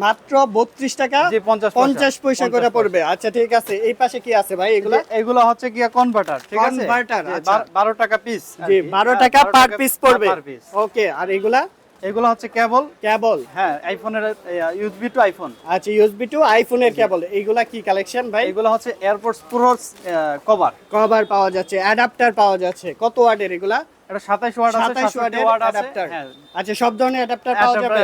মাত্র বত্রিশ টাকা জি, 50 পয়সা। পঞ্চাশ পয়সা করে পড়বে। আচ্ছা ঠিক আছে। এই পাশে কি আছে ভাই এগুলা? এগুলো হচ্ছে কি কনভার্টার ঠিক আছে? আচ্ছা। বার- বারো টাকা পিস জি বারো টাকা পার পিস পড়বে। ওকে আর এগুলা? এগুলো হচ্ছে কেবল কেবল হ্যাঁ আইফোনের ইউএসবি টু আইফোন আচ্ছা ইউএসবি টু আইফোনের কেবল এইগুলা কি কালেকশন ভাই? এগুলো হচ্ছে এয়ারপোর্টস প্রো কভার কভার পাওয়া যাচ্ছে অ্যাডাপ্টার পাওয়া যাচ্ছে। কত ওয়াটের এগুলা? এটা 27 ওয়াট আছে 27 27 ওয়াট অ্যাডাপ্টার আচ্ছা সব ধরনের অ্যাডাপ্টার পাওয়া যাবে?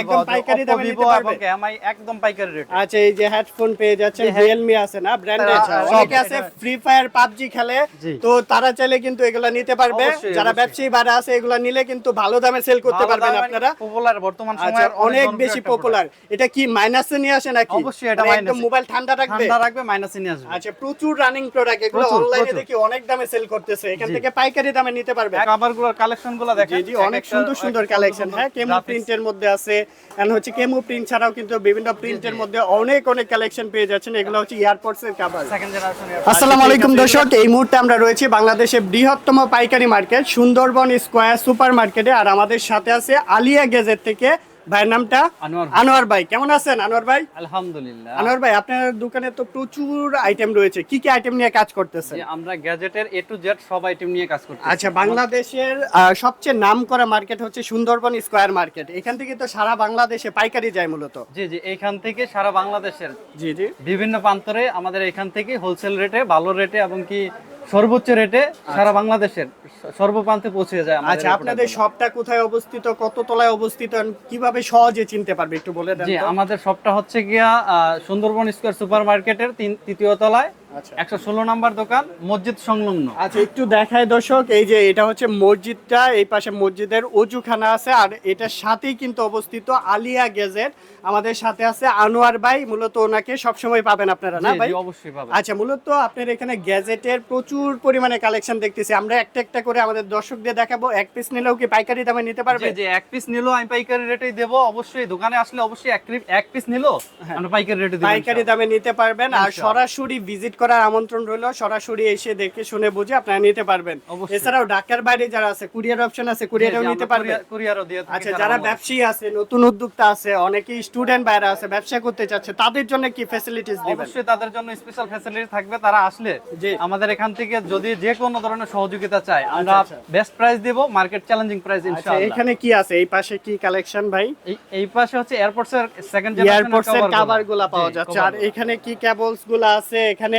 একদম পাইকারি দামে নিতে পারবে? এবং একদম পাইকারি রেট আচ্ছা এই যে হেডফোন পেয়ে যাচ্ছেন জি। আছে না? ব্র্যান্ডেড অনেকে আছে ফ্রি ফায়ার পাবজি খেলে তো তারা চাইলে কিন্তু এগুলা নিতে পারবে। যারা ব্যবসায়ী বাড়া আছে এগুলা নিলে কিন্তু ভালো দামে সেল করতে পারবেন আপনারা। পপুলার বর্তমান আচ্ছা সময়ে অনেক বেশি পপুলার এটা কি মাইনাসে নিয়ে আসে নাকি? অবশ্যই এটা মোবাইল ঠান্ডা রাখবে? ঠান্ডা রাখবে মাইনাসে নিয়ে আসবে। আচ্ছা প্রচুর রানিং প্রোডাক্ট এগুলো অনলাইনে দেখি অনেক দামে সেল করতেছে। এখান থেকে পাইকারি দামে নিতে পারবে। কাভারগুলোর কালেকশনগুলো দেখেন। জি অনেক সুন্দর সুন্দর কালেকশন হ্যাঁ কেমো প্রিন্টের মধ্যে আছে এন্ড হচ্ছে কেমো প্রিন্ট ছাড়াও কিন্তু বিভিন্ন প্রিন্টের মধ্যে অনেক অনেক কালেকশন পেয়ে যাচ্ছেন। এগুলো হচ্ছে এয়ারপোর্টস এর কভার আসসালামু আলাইকুম দর্শক এই মুহূর্তে আমরা রয়েছি বাংলাদেশের বৃহত্তম পাইকারি মার্কেট সুন্দরবন স্কয়ার সুপার মার্কেটে আর আমাদের সাথে আছে আলিয়া গেজেট থেকে ভাইয়ের নামটা? আনোয়ার ভাই। কেমন আছেন আনোয়ার ভাই? আলহামদুলিল্লাহ। আনোয়ার ভাই আপনার দোকানে তো প্রচুর আইটেম রয়েছে। কি কি আইটেম নিয়ে কাজ করতেছেন? আমরা গ্যাজেটের এ টু জেড সব আইটেম নিয়ে কাজ করছি আচ্ছা বাংলাদেশের সবচেয়ে নাম করা মার্কেট হচ্ছে সুন্দরবন স্কয়ার মার্কেট। এখান থেকে তো সারা বাংলাদেশে পাইকারি যায় মূলত। জি জি এখান থেকে সারা বাংলাদেশের জি জি। বিভিন্ন প্রান্তরে আমাদের এখান থেকে হোলসেল রেটে ভালো রেটে এবং কি সর্বোচ্চ রেটে সারা বাংলাদেশের সর্বপ্রান্তে পৌঁছে যায় আচ্ছা আপনাদের সবটা শপটা কোথায় অবস্থিত কত তলায় অবস্থিত কীভাবে সহজে চিনতে পারবে একটু বলে দেন জি আমাদের শপটা হচ্ছে গিয়া সুন্দরবন স্কয়ার সুপার মার্কেটের তিন তৃতীয় তলায়। আচ্ছা একশো ষোলো নাম্বার দোকান মসজিদ সংলগ্ন। আচ্ছা একটু দেখায় দর্শক এই যে এটা হচ্ছে মসজিদটা এই পাশে মসজিদের অজুখানা আছে আর এটার সাথেই কিন্তু অবস্থিত আলিয়া গেজেট। আমাদের সাথে আছে আনোয়ার ভাই মূলত ওনাকে সবসময় পাবেন আপনারা না ভাই? অবশ্যই পাবেন। আচ্ছা মূলত আপনার এখানে গ্যাজেটের প্রচুর পরিমাণে কালেকশন দেখতেছি। আমরা একটা একটা করে আমাদের দর্শকদের দেখাবো। এক পিস নিলেও কি পাইকারি দামে নিতে পারবে? জি, এক পিস নিলো আমি পাইকারি রেটেই দেবো অবশ্যই। দোকানে আসলে অবশ্যই এক পিস নিলো আমরা পাইকারি রেটে পাইকারি দামে নিতে পারবেন আর সরাসরি ভিজিট করার আমন্ত্রণ রইল। সরাসরি এসে দেখে শুনে বুঝে আপনারা নিতে পারবেন। এছাড়াও ঢাকার বাইরে যারা আছে কুরিয়ার অপশন আছে কুরিয়ারও নিতে পারবে কুরিয়ারও দিয়ে আচ্ছা যারা ব্যবসায়ী আছে নতুন উদ্যোক্তা আছে অনেকেই স্টুডেন্ট বাইরে আছে ব্যবসা করতে চাচ্ছে তাদের জন্য কি ফ্যাসিলিটিস দিবেন? অবশ্যই তাদের জন্য স্পেশাল ফ্যাসিলিটি থাকবে। তারা আসলে জি। আমাদের এখান থেকে যদি যে কোনো ধরনের সহযোগিতা চায় আমরা আচ্ছা। বেস্ট প্রাইস দেব মার্কেট চ্যালেঞ্জিং প্রাইস ইনশাআল্লাহ। এখানে কি আছে? এই পাশে কি কালেকশন ভাই? এই পাশে হচ্ছে এয়ারপোর্টস এর সেকেন্ড এর কভারগুলা। পাওয়া যাচ্ছে। আর এখানে কি কেবলসগুলা আছে? এখানে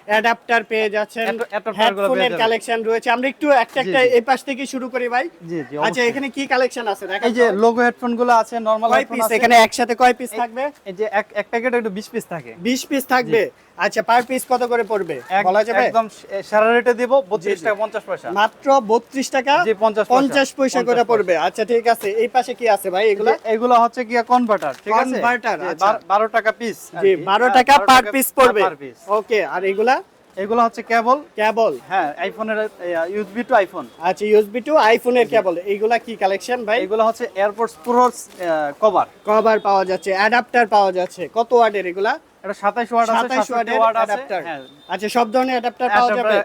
অ্যাডাপ্টার পেয়ে যাচ্ছেন হেডফোনের কালেকশন রয়েছে। আমরা একটু একটা একটা। এই পাশ থেকে শুরু করি ভাই। জি জি আচ্ছা এখানে কি কালেকশন আছে? দেখান এই যে লোগো হেডফোনগুলো আছে নরমাল হেডফোন আছে। এখানে একসাথে কয় পিস থাকবে? এই যে এক এক প্যাকেটে একটু 20 পিস থাকে। 20 পিস থাকবে? আচ্ছা পার পিস কত করে পড়বে? বলা যাবে? একদম সারা রেটে দেব 32 টাকা 50 পয়সা। মাত্র 32 টাকা জি 50 পয়সা। 50 পয়সা করে পড়বে। আচ্ছা ঠিক আছে। এই পাশে কি আছে ভাই এগুলো? এগুলো হচ্ছে কি কনভার্টার ঠিক আছে? জি, আচ্ছা। বার- 12 টাকা পিস জি 12 টাকা পার পিস পড়বে। ওকে আর এগুলা? এগুলো হচ্ছে কেবল? কেবল। হ্যাঁ আইফোনের ইউএসবি টু আইফোন আচ্ছা ইউএসবি টু আইফোনের কেবল। এইগুলা কি কালেকশন ভাই? এগুলো হচ্ছে এয়ারপোর্টস প্রো কভার কভার পাওয়া যাচ্ছে অ্যাডাপ্টার পাওয়া যাচ্ছে। কত ওয়াটের এগুলা? এটা 27 ওয়াট আছে 27 ওয়াট অ্যাডাপ্টার হ্যাঁ। আচ্ছা সব ধরনের অ্যাডাপ্টার পাওয়া যাবে?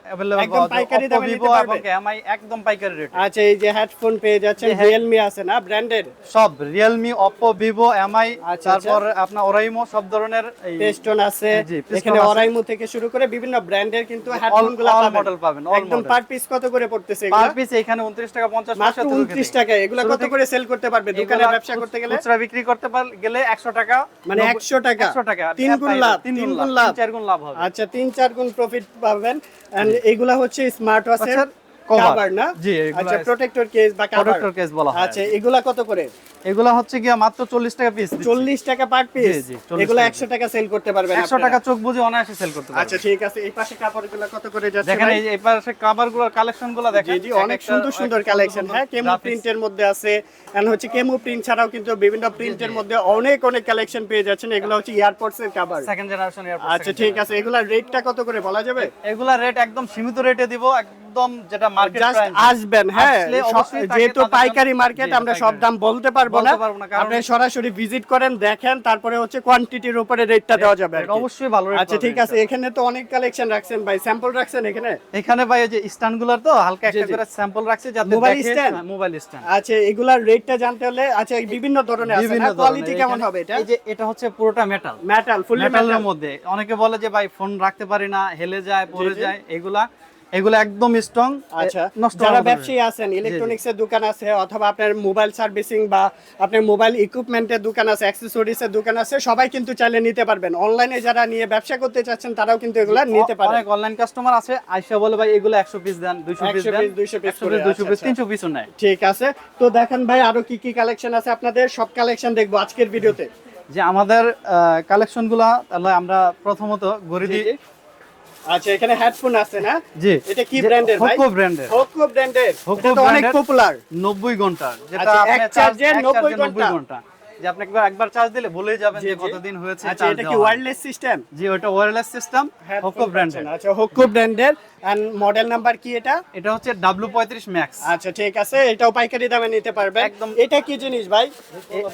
একদম পাইকারি দামে নিতে পারবে? MI একদম পাইকারি রেট আচ্ছা এই যে হেডফোন পেয়ে যাচ্ছেন হ্যাঁ। আছে না? ব্র্যান্ডেড সব রিয়েলমি অপো ভিভো এমআই আচ্ছা, তারপর আপনার ওরাইমো সব ধরনের এই পেস্টন আছে। এখানে আছে। অরাইমো থেকে শুরু করে বিভিন্ন ব্র্যান্ডের কিন্তু হেডফোনগুলো all পাবেন। model পাবেন, একদম পার পিস কত করে পড়তেছে পার পিস এখানে 29 টাকা 50 মাত্র পয়সা থেকে 29 টাকা। এগুলা কত করে সেল করতে পারবে? দোকানে ব্যবসা করতে গেলে? খুচরা বিক্রি করতে গেলে 100 টাকা মানে 100 টাকা। 100 টাকা। তিন গুণ লাভ তিন গুণ লাভ চার গুণ লাভ হবে। আচ্ছা তিন চার গুণ প্রফিট পাবেন এন্ড এগুলা হচ্ছে স্মার্ট ওয়াচের কভার না? জি, আচ্ছা প্রোটেক্টর কেস বা কভার প্রোটেক্টর কেস বলা হয়। আচ্ছা এগুলা কত করে? এগুলা হচ্ছে গিয়া মাত্র 40 টাকা পিস 40 টাকা পার পিস জি, জি, 40 এগুলা 100 টাকা সেল করতে পারবেন 100 টাকা চোখ বুঝে অনায়াসে সেল করতে পারবে আচ্ছা ঠিক আছে এই পাশে কাপড়গুলো কত করে যাচ্ছে দেখেন এই পাশে কভারগুলোর কালেকশনগুলো দেখেন। জি জি অনেক সুন্দর সুন্দর কালেকশন হ্যাঁ কেমো প্রিন্টের মধ্যে আছে। এন্ড হচ্ছে কেমো প্রিন্ট ছাড়াও কিন্তু বিভিন্ন প্রিন্টের মধ্যে অনেক অনেক কালেকশন পেয়ে যাচ্ছেন। এগুলো হচ্ছে এয়ারপোর্টস এর কভার সেকেন্ড জেনারেশন এয়ারপোর্ট আচ্ছা ঠিক আছে। এগুলা রেটটা কত করে বলা যাবে? এগুলা রেট একদম সীমিত রেটে দিব একদম যেটা মার্কেট প্রাইস আসবেন হ্যাঁ। যেহেতু পাইকারি মার্কেট আমরা সব দাম বলতে পারব পারব না। বলতে পারব না, কারণ- আপনি সরাসরি ভিজিট করেন দেখেন তারপরে হচ্ছে কোয়ান্টিটির উপরে রেটটা দেওয়া যাবে আর এটা কি। অবশ্যই ভালো আচ্ছা ঠিক আছে। এখানে তো অনেক কালেকশন রাখছেন ভাই। স্যাম্পল রাখছেন এখানে? এখানে ভাই যে স্ট্যান্ড তো হালকা একটা জি, জি। করে স্যাম্পল রাখছি যাতে Mobile দেখে মোবাইল স্ট্যান্ড আচ্ছা এগুলার রেটটা জানতে হলে আচ্ছা বিভিন্ন ধরনের আছে। না কোয়ালিটি কেমন হবে এটা? এই যে এটা হচ্ছে পুরোটা মেটাল মেটাল ফুললি মেটালের মেটাল মধ্যে। অনেকে বলে যে ভাই ফোন রাখতে পারি না হেলে যায় পড়ে যায় এগুলা এগুলা একদম স্ট্রং আচ্ছা যারা ব্যবসায়ী আছেন ইলেকট্রনিক্স এর দোকান আছে অথবা আপনার মোবাইল সার্ভিসিং বা আপনার মোবাইল ইকুইপমেন্টের দোকান আছে অ্যাক্সেসরিজ এর দোকান আছে সবাই কিন্তু চাইলে নিতে পারবেন। অনলাইনে যারা নিয়ে ব্যবসা করতে চাচ্ছেন তারাও কিন্তু এগুলা নিতে পারেন। অনেক অনলাইন কাস্টমার আছে আইসা বলে ভাই এগুলো 100 পিস দেন 200 পিস 100 দেন piece, 200 piece 100 পিস 200 পিস আচ্ছা, 300 পিসও নেয়। ঠিক আছে। তো দেখেন ভাই আরও কি কি কালেকশন আছে আপনাদের? সব কালেকশন দেখব আজকের ভিডিওতে। যে আমাদের কালেকশনগুলা তাহলে আমরা প্রথমত দিই আচ্ছা এখানে হেডফোন আছে না? জি। এটা কি ব্র্যান্ডের ভাই? হোকো ব্র্যান্ডের হোকো ব্র্যান্ডের তো অনেক পপুলার 90 ঘণ্টা। যেটা আচ্ছা, আপনি চার্জ চার্জে 90 ঘণ্টা। যে আপনি একবার একবার চার্জ দিলে ভুলেই যাবেন যে কতদিন হয়েছে আচ্ছা এটা কি ওয়্যারলেস সিস্টেম জি ওটা ওয়্যারলেস সিস্টেম হোকো ব্র্যান্ডের আচ্ছা হোকো ব্র্যান্ডের এন্ড মডেল নাম্বার কি এটা? এটা হচ্ছে W35 ম্যাক্স আচ্ছা ঠিক আছে এটাও পাইকারি দামে নিতে পারবেন। একদম। এটা কি জিনিস ভাই?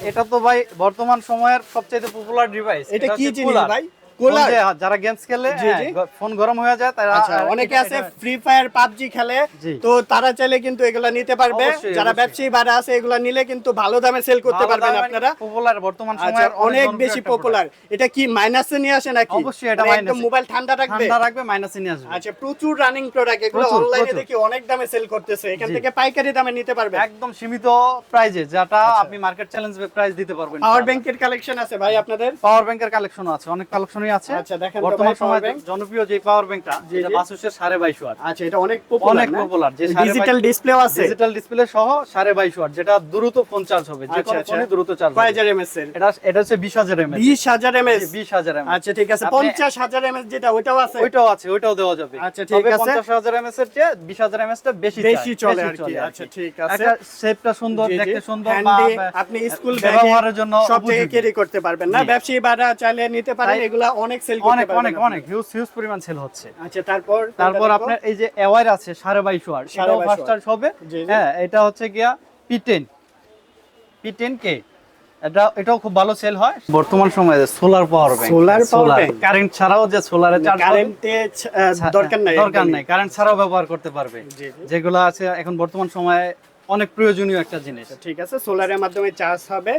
এটা তো ভাই বর্তমান সময়ের সবচেয়ে পপুলার ডিভাইস এটা কি জিনিস ভাই? কুলার। যারা গেমস খেলে জি। ফোন গরম হয়ে যায় তারা আচ্ছা অনেকে আছে ফ্রি ফায়ার পাবজি খেলে তো তারা চাইলে কিন্তু এগুলা নিতে পারবে। যারা ব্যবসায়ী বাড়া আছে এগুলা নিলে কিন্তু ভালো দামে সেল করতে পারবেন আপনারা। পপুলার বর্তমান আচ্ছা সময়ের অনেক বেশি পপুলার এটা কি মাইনাসে নিয়ে আসে নাকি? অবশ্যই এটা মানে মোবাইল ঠান্ডা রাখবে? ঠান্ডা রাখবে মাইনাসে নিয়ে আসবে। আচ্ছা প্রচুর রানিং প্রোডাক্ট এগুলো অনলাইনে দেখি অনেক দামে সেল করতেছে। এখান থেকে পাইকারি দামে নিতে পারবেন একদম সীমিত প্রাইজে যেটা আপনি মার্কেট চ্যালেঞ্জ প্রাইস দিতে পারবেন পাওয়ার ব্যাংকের কালেকশন আছে ভাই আপনাদের? পাওয়ার ব্যাংকের কালেকশন আছে অনেক কালেকশনই আছে। আচ্ছা, বর্তমান সময় জনপ্রিয় যে পাওয়ার ব্যাংকটা যেটা বাসুসের সাড়ে বাইশ ওয়াট। আচ্ছা এটা অনেক পপুলার অনেক পপুলার যে ডিজিটাল ডিসপ্লেও আছে। ডিজিটাল ডিসপ্লে সহ সাড়ে বাইশ ওয়াট যেটা দ্রুত ফোন চার্জ হবে যে আচ্ছা, কোনো আচ্ছা। ফোনই দ্রুত চার্জ কয় হাজার এমএস এর? এটা এটা হচ্ছে বিশ হাজার এমএস বিশ হাজার এমএস বিশ হাজার এমএস আচ্ছা ঠিক আছে। পঞ্চাশ হাজার এমএস যেটা ওইটাও আছে? ওইটাও আছে ওইটাও দেওয়া যাবে। আচ্ছা, ঠিক আছে। পঞ্চাশ হাজার এমএস এর চেয়ে বিশ হাজার এমএস টা বেশি বেশি চলে আর কি। আচ্ছা ঠিক আছে। একটা শেপটা সুন্দর। দেখতে সুন্দর আপনি স্কুল ব্যবহারের জন্য সব জায়গায় ক্যারি করতে পারবেন না। ব্যবসায়ী বারা চাইলে নিতে পারেন এগুলা অনেক সেল অনেক অনেক অনেক হিউজ হিউজ পরিমাণ সেল হচ্ছে। আচ্ছা তারপর তারপর আপনার এই যে অ্যাওয়ার আছে সাড়ে বাইশ ফাস্ট ওয়াট। চার্জ হবে। হ্যাঁ এটা হচ্ছে গিয়া পি টেন পি টেন কে এটা এটাও খুব ভালো সেল হয়। বর্তমান সময়ে solar power bank Solar power bank? Current ছাড়াও যে সোলারে চার্জ কারেন্টে দরকার নাই দরকার নাই কারেন্ট ছাড়াও ব্যবহার করতে পারবে। যেগুলো আছে এখন বর্তমান সময়ে অনেক প্রয়োজনীয় একটা জিনিস। ঠিক আছে সোলারের মাধ্যমে চার্জ হবে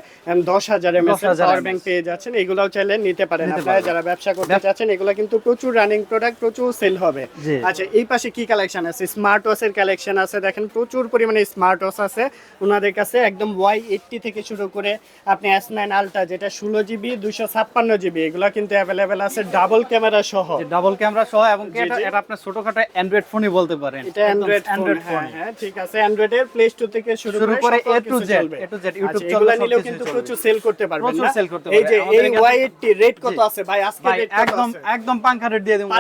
দশ হাজার 10,000 পাওয়ার ব্যাংক পেয়ে যাচ্ছেন এগুলাও চাইলে নিতে পারেন। আপনারা যারা ব্যবসা করতে চাচ্ছেন এগুলো কিন্তু প্রচুর রানিং প্রোডাক্ট প্রচুর সেল হবে। আচ্ছা এই পাশে কি কালেকশন আছে? স্মার্ট ওয়াচের কালেকশন আছে দেখেন প্রচুর পরিমাণে স্মার্ট ওয়াচ আছে। ওনাদের কাছে একদম ওয়াই এইটটি থেকে শুরু করে আপনি এস নাইন আলট্রা যেটা ষোলো জিবি দুশো ছাপ্পান্ন জিবি এগুলো কিন্তু অ্যাভেলেবেল আছে ডাবল ক্যামেরা সহ। ডাবল ক্যামেরা সহ এবং এটা। আপনার ছোটখাটো অ্যান্ড্রয়েড ফোনই বলতে পারেন। এটা অ্যান্ড্রয়েড অ্যান্ড্রয়েড ফোন হ্যাঁ ঠিক আছে। অ্যান্ড্রয়েডের প্লে স্টোর থেকে শুরু করে। A to Z, YouTube আচ্ছা, চলবে, এগুলা নিলেও কিন্তু প্রচুর সেল করতে পারবেন প্রচুর sell করতে এই যে এই রেট কত আছে? ভাই আজকে রেট একদম একদম পাঙ্খা রেট দিয়ে দেবো।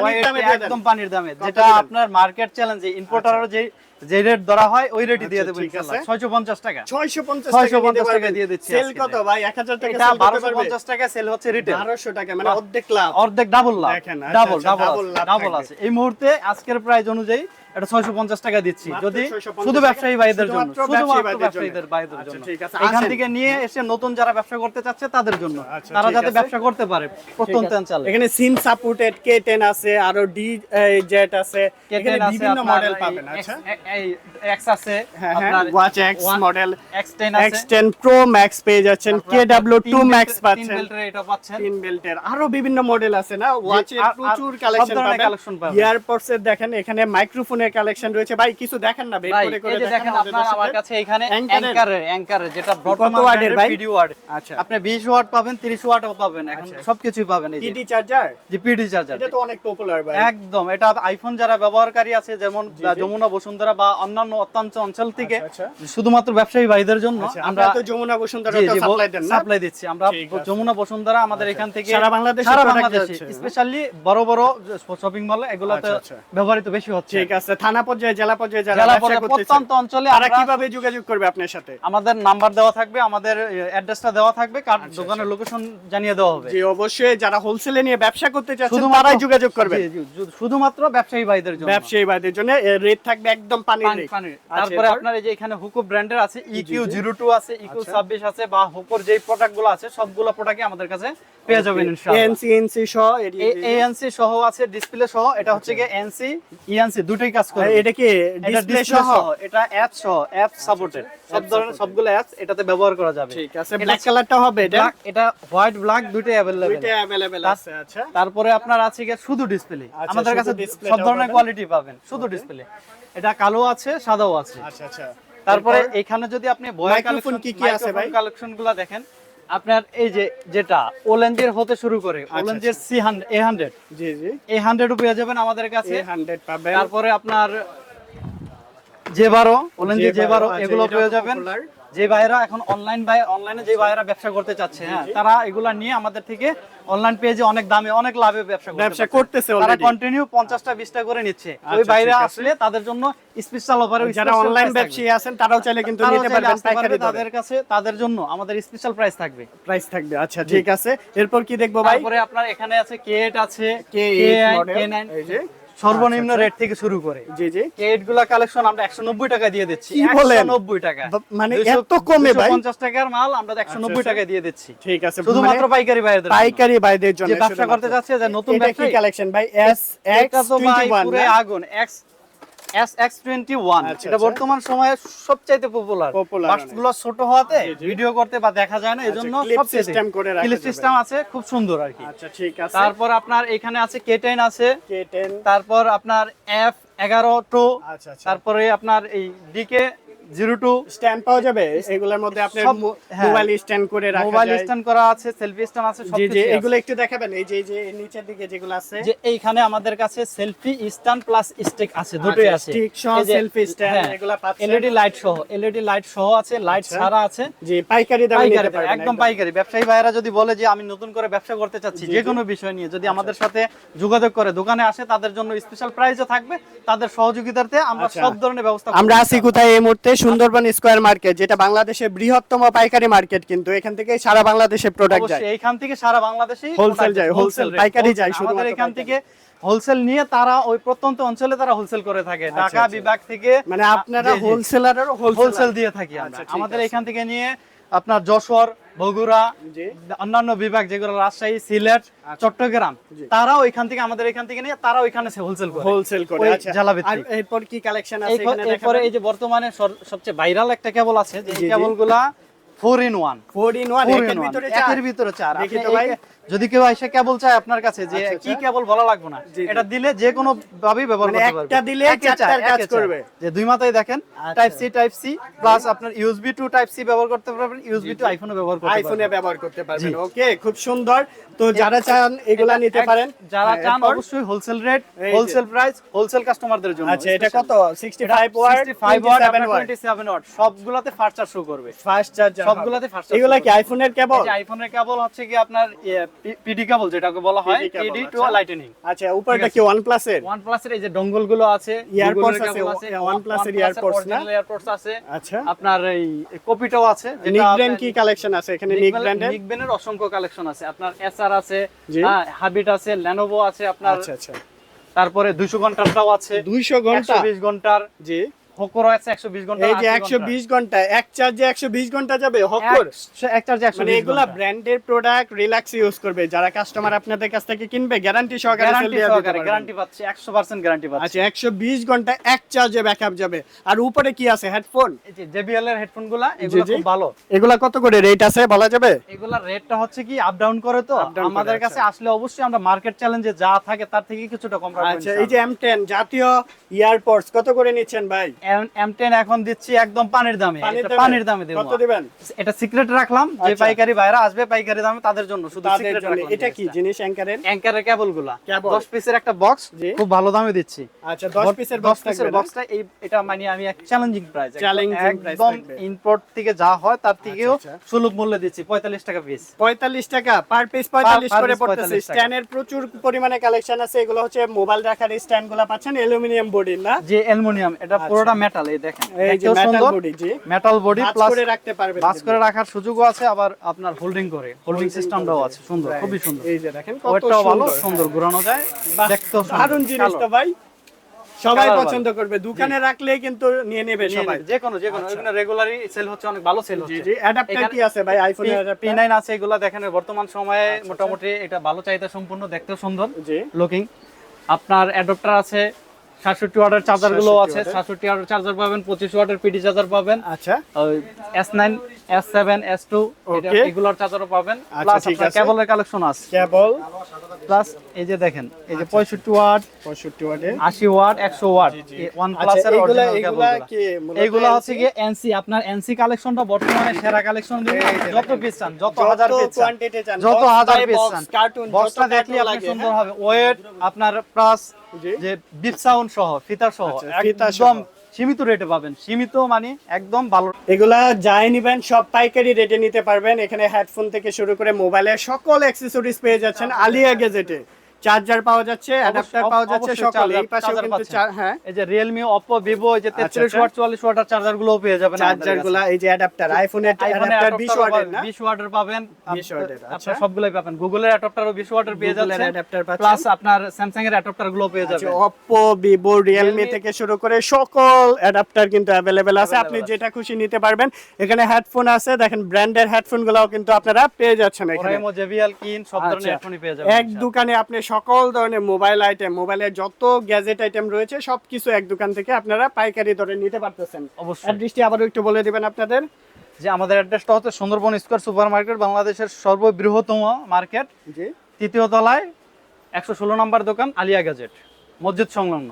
একদম পানির দামে। যেটা আপনার মার্কেট চ্যালেঞ্জে ইম্পোর্টারের যে যে রেট ধরা হয় ওই রেটই দিয়ে আচ্ছা, দেবো ইনশাআল্লাহ 650 টাকা। 650 650 টাকা দিয়ে দিচ্ছি সেল কত ভাই? 1000 টাকা এটা সেল করতে পারবে? 1250 টাকা সেল হচ্ছে রিটেল 1200 টাকা মানে অর্ধেক লাভ। অর্ধেক ডাবল লাভ। দেখেন, আচ্ছা, ডাবল আচ্ছা, ডাবল ডাবল আছে। এই মুহূর্তে আজকের প্রাইস অনুযায়ী এটা 650 টাকা দিচ্ছি। যদি শুধু ব্যবসায়ী ভাইদের জন্য। শুধুমাত্র ব্যবসায়ীদের ভাইদের আচ্ছা, জন্য। এখান থেকে নিয়ে এসে নতুন যারা ব্যবসা করতে চাচ্ছে তাদের জন্য। আচ্ছা, তারা যাতে ব্যবসা করতে পারে। প্রত্যন্ত অঞ্চলে। এখানে সিম সাপোর্টেড K10 আছে আরও ডি জেট আছে। এখানে বিভিন্ন মডেল পাবেন আচ্ছা। এই আছে হ্যাঁ হ্যাঁ। আপনার ওয়াচ এক্স মডেল X10 আছে। X10 Pro Max পেয়ে যাচ্ছেন KW2 Max বেল্টের- তিন বেল্টের এটা পাচ্ছেন। তিন বেল্টের। আরও বিভিন্ন মডেল আছে না? ওয়াচের প্রচুর কালেকশন পাবেন। ইয়ারপডস এর দেখেন এখানে কালেকশন রয়েছে। ভাই কিছু দেখেন না বের করে করে দেখেন আপনার আমার কাছে এখানে অ্যাঙ্কারের অ্যাঙ্কারের যেটা ওয়াটের ভাই? ভিডিও ওয়াট আচ্ছা। আপনি 20 ওয়াট পাবেন 30 ওয়াটও পাবেন এখন আচ্ছা। সবকিছুই পাবেন এই টিডি চার্জার পিডি চার্জার এটা তো অনেক পপুলার ভাই। একদম এটা আইফোন যারা ব্যবহারকারী আছে যেমন। যমুনা বসুন্ধরা বা অন্যান্য অত্যন্ত অঞ্চল থেকে আচ্ছা, আচ্ছা। শুধুমাত্র ব্যবসায়ী ভাইদের জন্য আচ্ছা, আমরা তো যমুনা বসুন্ধরা তো সাপ্লাই দেন সাপ্লাই দিচ্ছি। আমরা যমুনা বসুন্ধরা আমাদের এখান থেকে সারা বাংলাদেশে সারা বাংলাদেশে? স্পেশালি বড় বড় শপিং মল এগুলোতে আচ্ছা, আচ্ছা। ব্যবহৃত বেশি হচ্ছে। ঠিক আছে আছে থানা পর্যায়ে জেলা পর্যায়ে যারা জেলা পর্যায়ে প্রত্যন্ত অঞ্চলে তারা আমরা- কীভাবে যোগাযোগ করবে আপনার সাথে? আমাদের নাম্বার দেওয়া থাকবে আমাদের অ্যাড্রেসটা দেওয়া থাকবে কার আচ্ছা, দোকানের লোকেশন জানিয়ে দেওয়া হবে। জি অবশ্যই যারা হোলসেলে নিয়ে ব্যবসা করতে চাচ্ছেন তারাই যোগাযোগ করবে। শুধুমাত্র ব্যবসায়ী ভাইদের জন্য। ব্যবসায়ী ভাইদের জন্য রেট থাকবে একদম পানির রেট আচ্ছা, তারপরে আপনার এই যে এখানে হুকো ব্র্যান্ডের আছে ইকিউ জি। জিরো টু আছে ইকিউ আচ্ছা। ছাব্বিশ আছে বা হুকোর যে প্রোডাক্টগুলো আছে সবগুলো প্রোডাক্টই আমাদের কাছে পেয়ে যাবেন ইনশাআল্লাহ। এনসি এনসি সহ এএনসি সহ আছে ডিসপ্লে সহ এটা হচ্ছে কি এনসি ইএনসি দুটোই কাজ করে এটা কি এটা ডিসপ্লে ডিসপ্লে সহ সহ এটা অ্যাপ সহ অ্যাপ সাপোর্টেড সব ধরনের সবগুলো অ্যাপস এটাতে ব্যবহার করা যাবে ঠিক আছে ব্ল্যাক কালারটা হবে এটা Black, এটা হোয়াইট ব্ল্যাক দুটোই अवेलेबल দুইটা अवेलेबल আছে আচ্ছা তারপরে আপনার আছে কি শুধু ডিসপ্লে আচ্ছা, আমাদের শুধু কাছে display সব টাও ধরনের পাবেন। কোয়ালিটি পাবেন শুধু ডিসপ্লে এটা কালো আছে সাদাও আছে আচ্ছা আচ্ছা তারপরে এরপর? এখানে যদি আপনি বয়ার Microphone কালেকশন কি কি আছে ভাই? কালেকশন গুলো দেখেন আপনার এই যে যেটা ওলেঞ্জের হতে শুরু করে আচ্ছা, ওলেঞ্জের C hundred A hundred G জি। এই হান্ড্রেডও পেয়ে যাবেন আমাদের কাছে। হান্ড্রেড পাবেন। তারপরে আপনার যে বারো ওলেঞ্জের যে বারো আচ্ছা, এগুলো পেয়ে যাবেন। যে ভাইরা এখন অনলাইন বাই অনলাইনে যে ভাইরা ব্যবসা করতে চাচ্ছে হ্যাঁ তারা এগুলা নিয়ে আমাদের থেকে অনলাইন পেজে অনেক দামে অনেক লাভে ব্যবসা করতে ব্যবসা। করতেছে তারা কন্টিনিউ পঞ্চাশটা বিশটা করে নিচ্ছে। ওই আচ্ছা, বাইরে আসলে তাদের জন্য স্পেশাল অফারে যারা অনলাইন ব্যবসায়ী আছেন তারাও চাইলে কিন্তু নিতে পারবেন পারবে, পাইকারি দরে। তাদের কাছে তাদের জন্য আমাদের স্পেশাল প্রাইস থাকবে। প্রাইস থাকবে আচ্ছা ঠিক আছে। এরপর কি দেখব ভাই? তারপরে আপনার এখানে আছে কে8 আছে K8 model, K9 এই যে। সর্বনিম্ন আচ্ছা, রেট থেকে শুরু করে। জি জি। কেটগুলা কালেকশন আমরা 190 টাকা দিয়ে দিচ্ছি। কি 190 টাকা। মানে এত কমে ভাই? 50 টাকার মাল আমরা 190 নব্বই টাকা দিয়ে দিচ্ছি। ঠিক আছে শুধুমাত্র মানে পাইকারি ভাইদের জন্য। পাইকারি ভাইদের জন্য ব্যবসা করতে শুধুমাত্র। যাচ্ছে যে নতুন ব্যবসা কালেকশন ভাই? এস এক্স 21 পুরো আগুন। X S X twenty one আচ্ছা, এটা আচ্ছা। বর্তমান সময়ে সবচাইতে পপুলার Popular গুলো ছোট হওয়াতে। ভিডিও করতে বা দেখা যায় না এই জন্য clip system করে রাখা ক্লিপ সিস্টেম আছে খুব সুন্দর আর কি। আচ্ছা ঠিক আছে। তারপর আপনার এখানে আছে কে টেন আছে। K10 তারপর আপনার এফ এগারো টু আচ্ছা আচ্ছা। তারপরে আপনার এই ডিকে জিরো টু স্ট্যান্ড পাওয়া যাবে? এগুলোর মধ্যে আপনার হ্যাঁ। মোবাইল স্ট্যান্ড করে রাখা মোবাইল স্ট্যান্ড করা আছে সেলফি স্ট্যান্ড আছে জি সবকিছু এগুলো একটু দেখাবেন। এই যে যে নিচের দিকে যেগুলো আছে। যে এইখানে আমাদের কাছে সেলফি স্ট্যান্ড প্লাস স্টিক আছে দুটোই আচ্ছা, আছে। stick সহ selfie stand এগুলা পাচ্ছেন। এলইডি লাইট সহ এলইডি লাইট সহ আছে লাইট আচ্ছা। ছাড়া আছে। জি পাইকারি দামে নিতে পারবেন একদম পাইকারি। ব্যবসায়ী ভাইয়েরা যদি বলে যে আমি নতুন করে ব্যবসা করতে চাচ্ছি যে কোনো বিষয় নিয়ে যদি আমাদের সাথে যোগাযোগ করে দোকানে আসে তাদের জন্য স্পেশাল প্রাইসও থাকবে। তাদের সহযোগিতার্থে আমরা আচ্ছা। সব ধরনের ব্যবস্থা আমরা আছি কোথায় এই মুহূর্তে? সুন্দরবন স্কয়ার মার্কেট যেটা বাংলাদেশের বৃহত্তম পাইকারি মার্কেট কিন্তু এখান থেকে সারা বাংলাদেশে প্রোডাক্ট যায়। এখান থেকে সারা বাংলাদেশে হোলসেল যায়, হোলসেল পাইকারি যায়, শুধু শুধুমাত্র এখান থেকে হোলসেল নিয়ে তারা ওই প্রত্যন্ত অঞ্চলে তারা হোলসেল করে থাকে। ঢাকা আচ্ছা। বিভাগ থেকে মানে আপনারা জি। হোলসেল দিয়ে থাকি আমরা। আচ্ছা, আমাদের এখান থেকে নিয়ে আপনার যশোর বগুড়া অন্যান্য বিভাগ যেগুলো রাজশাহী সিলেট চট্টগ্রাম আচ্ছা। তারাও এখান থেকে আমাদের এখান থেকে নিয়ে তারাও এখানে হোলসেল করে। হোলসেল করে আচ্ছা। এরপর কি কালেকশন আছে এখানে এরপরে এই যে বর্তমানে সবচেয়ে ভাইরাল একটা কেবল আছে যে কেবলগুলা কেবলগুলা four in one four in ওয়ানের ভিতরে চার। এর ভিতরে চার। আপনি যদি কেউ এসে কেবল চায় আপনার কাছে যে আচ্ছা, কি আচ্ছা। কেবল বলা লাগবে না। এটা দিলে যে কোনো ভাবেই ব্যবহার মানে করতে পারবে। একটা দিলে চারটার কাজ করবে। যে দুই মাথায় দেখেন। Type C type C plus আপনার ইউএসবি টু টাইপ সি ব্যবহার করতে পারবেন ইউএসবি টু আইফোনে ব্যবহার করতে পারবেন। আইফোনে ব্যবহার করতে পারবেন। ওকে খুব সুন্দর। তো যারা চান এগুলা নিতে পারেন। যারা হ্যাঁ, চান অবশ্যই wholesale rate wholesale price wholesale কাস্টমারদের জন্য। আচ্ছা এটা কত? 65 ওয়াট 65 ওয়াট 27 ওয়াট সবগুলাতে ফাস্ট চার্জ শো করবে। ফাস্ট চার্জার সবগুলাতে charge এগুলা কি আইফোনের কেবল এই যে আইফোনের কেবল হচ্ছে কি আপনার পিডি কেবল যেটাকে বলা হয় টু আচ্ছা। লাইটেনিং আচ্ছা উপরটা ঠিক কি OnePlus এর প্লাসের এই যে ডঙ্গলগুলো আছে Google-এর আছে, OnePlus এর OnePlus earpods না? earpods আছে। আচ্ছা। আপনার এই কপিটাও আছে নিক ব্র্যান্ড কি কালেকশন আছে? এখানে নিক ব্র্যান্ডের নিক ব্র্যান্ডের অসংখ্য কালেকশন আছে। আপনার এসআর আছে হ্যাঁ হাবিট আছে লেনোভো আছে আপনার। আচ্ছা আচ্ছা। তারপরে 200 ঘন্টারটাও আছে 200 ঘণ্টা? 120 ঘণ্টার। জি। হকরও আছে 120 ঘণ্টা এই যে 120 ঘণ্টা। এক চার্জে 120 ঘণ্টা যাবে? হকর? এক চার্জে 120 মানে এগুলা ব্র্যান্ডের প্রোডাক্ট রিল্যাক্স ইউজ করবে। যারা কাস্টমার আপনাদের কাছ থেকে কিনবে গ্যারান্টি সহকারে সেল গ্যারান্টি দিয়ে দিতে সহকারে গ্যারান্টি পাচ্ছি 100% গ্যারান্টি পাচ্ছি। আচ্ছা 120 ঘণ্টা এক চার্জে ব্যাকআপ যাবে। আর উপরে কি আছে? হেডফোন এই যে JBL এর এগুলো খুব ভালো। এগুলা কত করে রেট আছে বলা যাবে? এগুলা রেটটা হচ্ছে কি আপ ডাউন করে তো। আমাদের আচ্ছা। কাছে আসলে অবশ্যই আমরা মার্কেট চ্যালেঞ্জে যা থাকে তার থেকে কিছুটা কম রাখব আচ্ছা এই যে M10 জাতীয় ইয়ারপডস কত করে নিচ্ছেন ভাই? এম টেন এখন দিচ্ছি একদম পানির দামে। পানির দামে? দেবো। কত দিবেন? এটা সিক্রেট রাখলাম যে আচ্ছা। পাইকারি ভাইরা আসবে পাইকারি দামে তাদের জন্য শুধু সিক্রেট রাখলাম এটা কি জিনিস অ্যাঙ্কারের? অ্যাঙ্কারের কেবলগুলা 10 পিসের একটা বক্স খুব ভালো দামে দিচ্ছি। আচ্ছা 10 পিসের বক্স 10 পিসের বক্সটা এই এটা মানে আমি এক চ্যালেঞ্জিং প্রাইস একদম ইম্পোর্ট থেকে যা হয় তার থেকেও আচ্ছা। সুলভ মূল্যে দিচ্ছি 45 টাকা পিস 45 টাকা পার পিস 45 করে পড়তেছে। স্ট্যান্ডের প্রচুর পরিমাণে কালেকশন আছে। এগুলো হচ্ছে মোবাইল রাখার স্ট্যান্ডগুলো পাচ্ছেন অ্যালুমিনিয়াম বডির না? যে অ্যালুমিনিয়াম এটা পুরোটা মেটাল এই দেখেন। আচ্ছা। এই যে মেটাল বডি জি। মেটাল বডি প্লাস করে রাখতে পারবেন বাস করে রাখার সুযোগও আছে আবার আপনার হোল্ডিং করে। হোল্ডিং সিস্টেমটাও আছে সুন্দর খুবই সুন্দর। এই যে দেখেন কত ভালো সুন্দর। ঘোরানো যায় দেখতেও দারুণ জিনিস তো ভাই। সবাই পছন্দ করবে। দোকানে রাখলেই কিন্তু নিয়ে নেবে সবাই। যে কোনো যে কোনো এখানে রেগুলারই সেল হচ্ছে অনেক ভালো সেল হচ্ছে। জি অ্যাডাপ্টার কি আছে ভাই? নাইন আছে এগুলা দেখেন বর্তমান সময়ে মোটামুটি এটা ভালো চাহিদা সম্পূর্ণ দেখতে সুন্দর। জি। লুকিং আপনার অ্যাডাপ্টার আছে সাতষট্টি ওয়াটের চার্জারগুলো আছে। ওয়াটের। সাতষট্টি ওয়াটের চার্জার পাবেন পঁচিশ ওয়াটের পিডি চার্জার পাবেন। আচ্ছা। S nine S seven S two Okay. এগুলোর চার্জারও পাবেন। আচ্ছা, প্লাস আপনার কেবলের কালেকশন আছে। কেবল প্লাস এই যে দেখেন এই আচ্ছা, যে পঁয়ষট্টি ওয়াট 65 ওয়াটের আশি ওয়াট একশো ওয়াট ওয়ান আচ্ছা প্লাসের অরিজিনাল এগুলা কি হচ্ছে? গিয়ে এনসি আপনার এনসি কালেকশনটা বর্তমানে সেরা কালেকশন যত পিস চান যত হাজার যত পিস চান যত হাজার পিস চান কার্টুন বক্সটা দেখলে আপনি সুন্দর হ্যাঁ? হবে। ওয়েট আপনার প্লাস। যে বিপ সাউন্ড সহ ফিতার সহ আচ্ছা, ফিতা সহ। একদম সীমিত রেটে পাবেন। সীমিত মানে একদম ভালো এগুলা যাই নিবেন সব পাইকারি রেটে নিতে পারবেন। এখানে হেডফোন থেকে শুরু করে মোবাইলের সকল অ্যাক্সেসরিজ পেয়ে যাচ্ছেন আলিয়া গেজেটে চার্জার পাওয়া যাচ্ছে অ্যাডাপ্টার পাওয়া যাচ্ছে সকলে এই পাশেও কিন্তু হ্যাঁ। এই যে রিয়েলমি অপো ভিভো এই যে আচ্ছা, তেত্রিশ আচ্ছা। ওয়াট চুয়াল্লিশ ওয়াটার চার্জারগুলো পেয়ে যাবেন চার্জারগুলা এই যে অ্যাডাপ্টার আইফোনের অ্যাডাপ্টার 20 ওয়াটের না? 20 ওয়াটের পাবেন। 20 ওয়াটের, আচ্ছা। সবগুলাই পাবেন। গুগলের অ্যাডাপ্টারও 20 ওয়াটের পেয়ে যাচ্ছেন। adapter পাচ্ছেন। প্লাস আপনার স্যামসাং এর অ্যাডাপ্টারগুলো পেয়ে আচ্ছা, যাবেন। Oppo, Vivo, Realme Realme- থেকে শুরু করে সকল অ্যাডাপ্টার কিন্তু অ্যাভেলেবেল আছে। আপনি যেটা খুশি নিতে পারবেন। এখানে হেডফোন আছে। দেখেন ব্র্যান্ডের হেডফোন গুলাও কিন্তু আপনারা পেয়ে যাচ্ছেন এখানে। ওরাইমো জেবিএল কিন সব ধরনের আচ্ছা। হেডফোনই পেয়ে যাবেন এক দোকানে আপনি সকল ধরনের মোবাইল আইটেম মোবাইলের যত গ্যাজেট আইটেম রয়েছে সবকিছু এক দোকান থেকে আপনারা পাইকারি দরে নিতে পারতেছেন। অবশ্যই। অ্যাড্রেসটি আবারও একটু বলে দিবেন আপনাদের। যে আমাদের অ্যাড্রেসটা হচ্ছে সুন্দরবন স্কোয়ার সুপার মার্কেট বাংলাদেশের সর্ববৃহত্তম মার্কেট। জি। তৃতীয় তলায় একশো ষোলো নম্বর দোকান আলিয়া গ্যাজেট মসজিদ সংলগ্ন।